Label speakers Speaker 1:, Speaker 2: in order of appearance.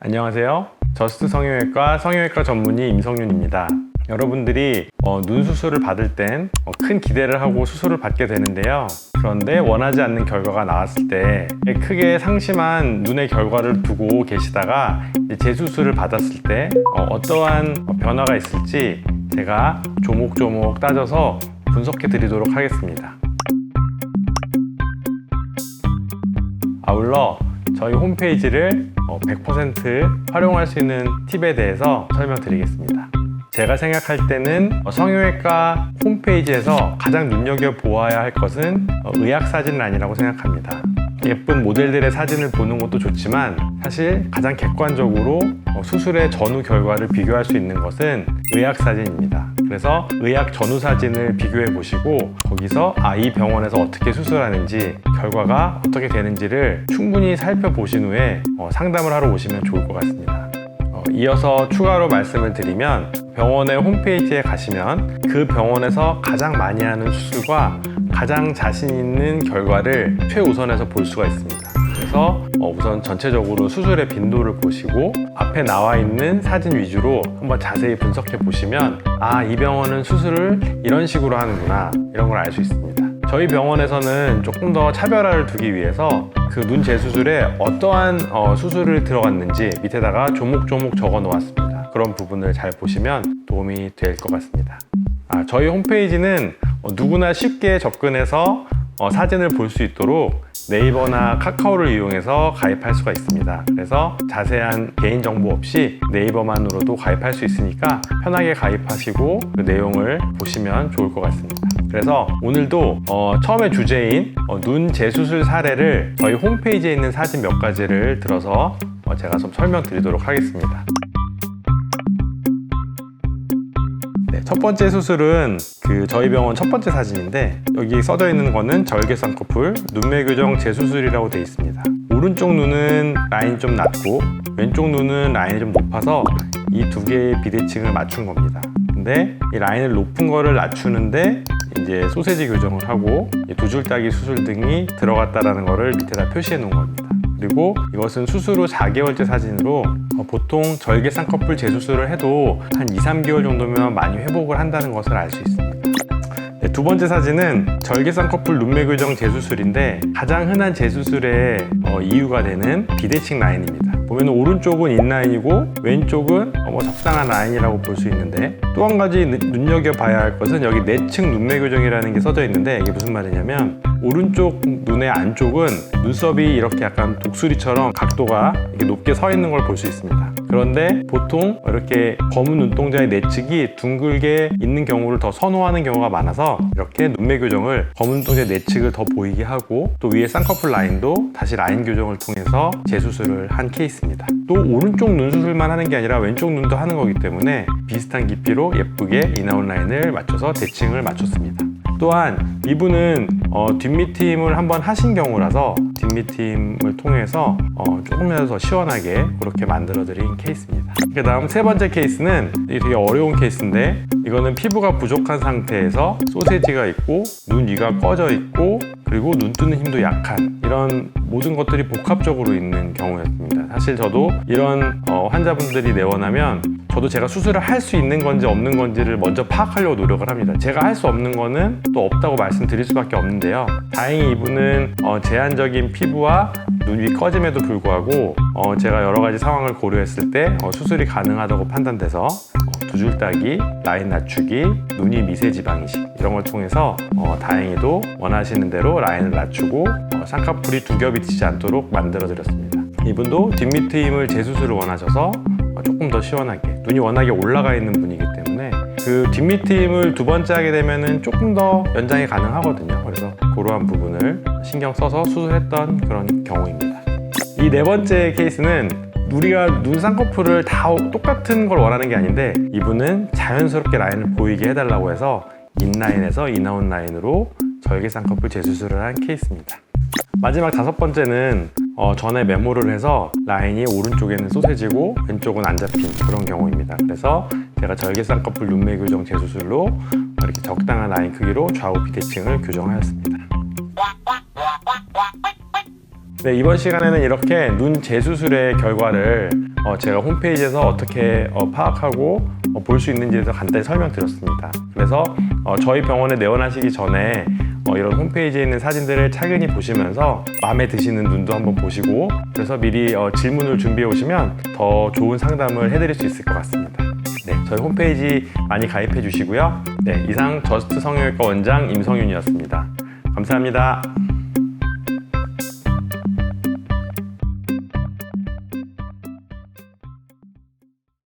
Speaker 1: 안녕하세요. 저스트 성형외과 성형외과 전문의 임성윤입니다. 여러분들이 어, 눈 수술을 받을 땐 어, 큰 기대를 하고 수술을 받게 되는데요. 그런데 원하지 않는 결과가 나왔을 때 크게 상심한 눈의 결과를 두고 계시다가 재수술을 받았을 때 어, 떠한 변화가 있을지 제가 조목조목 따져서 분석해 드리도록 하겠습니다. 아울러 저희 홈페이지를 어, 100% 활용할 수 있는 팁에 대해서 설명드리겠습니다. 제가 생각할 때는 어, 성형외과 홈페이지에서 가장 눈여겨 보아야 할 것은 어, 의학사진란이라고 생각합니다. 예쁜 모델들의 사진을 보는 것도 좋지만 사실 가장 객관적으로 어, 수술의 전후 결과를 비교할 수 있는 것은 의학사진입니다. 그래서 의학 전후 사진을 비교해 보시고 거기서 아, 이 병원에서 어떻게 수술하는지 결과가 어떻게 되는지를 충분히 살펴보신 후에 어, 상담을 하러 오시면 좋을 것 같습니다. 어, 이어서 추가로 말씀을 드리면 병원의 홈페이지에 가시면 그 병원에서 가장 많이 하는 수술과 가장 자신 있는 결과를 최우선에서 볼 수가 있습니다. 그래서 어, 우선 전체적으로 수술의 빈도를 보시고 앞에 나와 있는 사진 위주로 한번 자세히 분석해 보시면 아, 이 병원은 수술을 이런 식으로 하는구나 이런 걸 알 수 있습니다. 저희 병원에서는 조금 더 차별화를 두기 위해서 그 눈 재수술에 어떠한 어, 수술을 들어갔는지 밑에다가 조목조목 적어 놓았습니다. 그런 부분을 잘 보시면 도움이 될 것 같습니다. 아, 저희 홈페이지는 어, 누구나 쉽게 접근해서 어, 사진을 볼 수 있도록 네이버나 카카오를 이용해서 가입할 수가 있습니다. 그래서 자세한 개인 정보 없이 네이버만으로도 가입할 수 있으니까 편하게 가입하시고 그 내용을 보시면 좋을 것 같습니다. 그래서 오늘도 어, 처음에 주제인 어, 눈 재수술 사례를 저희 홈페이지에 있는 사진 몇 가지를 들어서 어, 제가 좀 설명드리도록 하겠습니다. 네, 첫 번째 수술은 그 저희 병원 첫 번째 사진인데 여기 써져 있는 거는 절개 쌍꺼풀 눈매 교정 재수술이라고 되어 있습니다. 오른쪽 눈은 라인이 좀 낮고 왼쪽 눈은 라인이 좀 높아서 이 두 개의 비대칭을 맞춘 겁니다. 근데 이 라인을 높은 거를 낮추는데 이제 소세지 교정을 하고 두 줄 따기 수술 등이 들어갔다라는 거를 밑에다 표시해 놓은 겁니다. 그리고 이것은 수술 후 4개월째 사진으로 어, 보통 절개 쌍꺼풀 재수술을 해도 한 2, 3개월 정도면 많이 회복을 한다는 것을 알 수 있습니다. 네, 두 번째 사진은 절개 쌍꺼풀 눈매 교정 재수술인데 가장 흔한 재수술의 어, 이유가 되는 비대칭 라인입니다. 보면 오른쪽은 인라인이고 왼쪽은 어, 뭐 적당한 라인이라고 볼 수 있는데 또 한 가지 눈- 눈여겨봐야 할 것은 여기 내층 눈매 교정이라는 게 써져 있는데 이게 무슨 말이냐면 오른쪽 눈의 안쪽은 눈썹이 이렇게 약간 독수리처럼 각도가 이렇게 높게 서 있는 걸 볼 수 있습니다. 그런데 보통 이렇게 검은 눈동자의 내측이 둥글게 있는 경우를 더 선호하는 경우가 많아서 이렇게 눈매 교정을 검은 눈동자의 내측을 더 보이게 하고 또 위에 쌍꺼풀 라인도 다시 라인 교정을 통해서 재수술을 한 케이스입니다. 또 오른쪽 눈 수술만 하는 게 아니라 왼쪽 눈도 하는 거기 때문에 비슷한 깊이로 예쁘게 인아웃 라인을 맞춰서 대칭을 맞췄습니다. 또한 이분은 어, 뒷밑팀을 한번 하신 경우라서 뒷밑팀을 통해서 어, 조금이라도 더 시원하게 그렇게 만들어 드린 케이스입니다. 그 다음 세 번째 케이스는 되게 어려운 케이스인데 이거는 피부가 부족한 상태에서 소세지가 있고 눈 위가 꺼져 있고 그리고 눈 뜨는 힘도 약한 이런 모든 것들이 복합적으로 있는 경우였습니다. 사실 저도 이런 어, 환자분들이 내원하면 저도 제가 수술을 할 수 있는 건지 없는 건지를 먼저 파악하려고 노력을 합니다. 제가 할 수 없는 거는 또 없다고 말씀드릴 수밖에 없는데요. 다행히 이분은 어, 제한적인 피부와 눈위 꺼짐에도 불구하고 어, 제가 여러 가지 상황을 고려했을 때 어, 수술이 가능하다고 판단돼서 어, 두 줄 따기, 라인 낮추기, 눈이 미세 지방 이식 이런 걸 통해서 어, 다행히도 원하시는 대로 라인을 낮추고 어, 쌍꺼풀이 두 겹이 지지 않도록 만들어 드렸습니다. 이분도 뒷밑 트임을 재수술을 원하셔서 어, 조금 더 시원하게 눈이 워낙에 올라가 있는 분이기 때문에 그 뒷밑 트임을 두 번째 하게 되면은 조금 더 연장이 가능하거든요. 그래서 그러한 부분을 신경 써서 수술했던 그런 경우입니다. 이 네 번째 케이스는 우리가 눈 쌍꺼풀을 다 똑같은 걸 원하는 게 아닌데 이분은 자연스럽게 라인을 보이게 해달라고 해서 인라인에서 인아웃 라인으로 절개 쌍꺼풀 재수술을 한 케이스입니다. 마지막 다섯 번째는 어, 전에 메모를 해서 라인이 오른쪽에는 소세지고 왼쪽은 안 잡힌 그런 경우입니다. 그래서 제가 절개 쌍꺼풀 눈매 교정 재수술로 이렇게 적당한 라인 크기로 좌우 비대칭을 교정하였습니다. 네, 이번 시간에는 이렇게 눈 재수술의 결과를 어, 제가 홈페이지에서 어떻게 어, 파악하고 볼수 있는지에 대해서 간단히 설명드렸습니다. 그래서 어, 저희 병원에 내원하시기 전에 어, 이런 홈페이지에 있는 사진들을 차근히 보시면서 마음에 드시는 눈도 한번 보시고 그래서 미리 어, 질문을 준비해 오시면 더 좋은 상담을 해드릴 수 있을 것 같습니다. 네, 저희 홈페이지 많이 가입해 주시고요. 네, 이상 저스트 성형외과 원장 임성윤이었습니다. 감사합니다.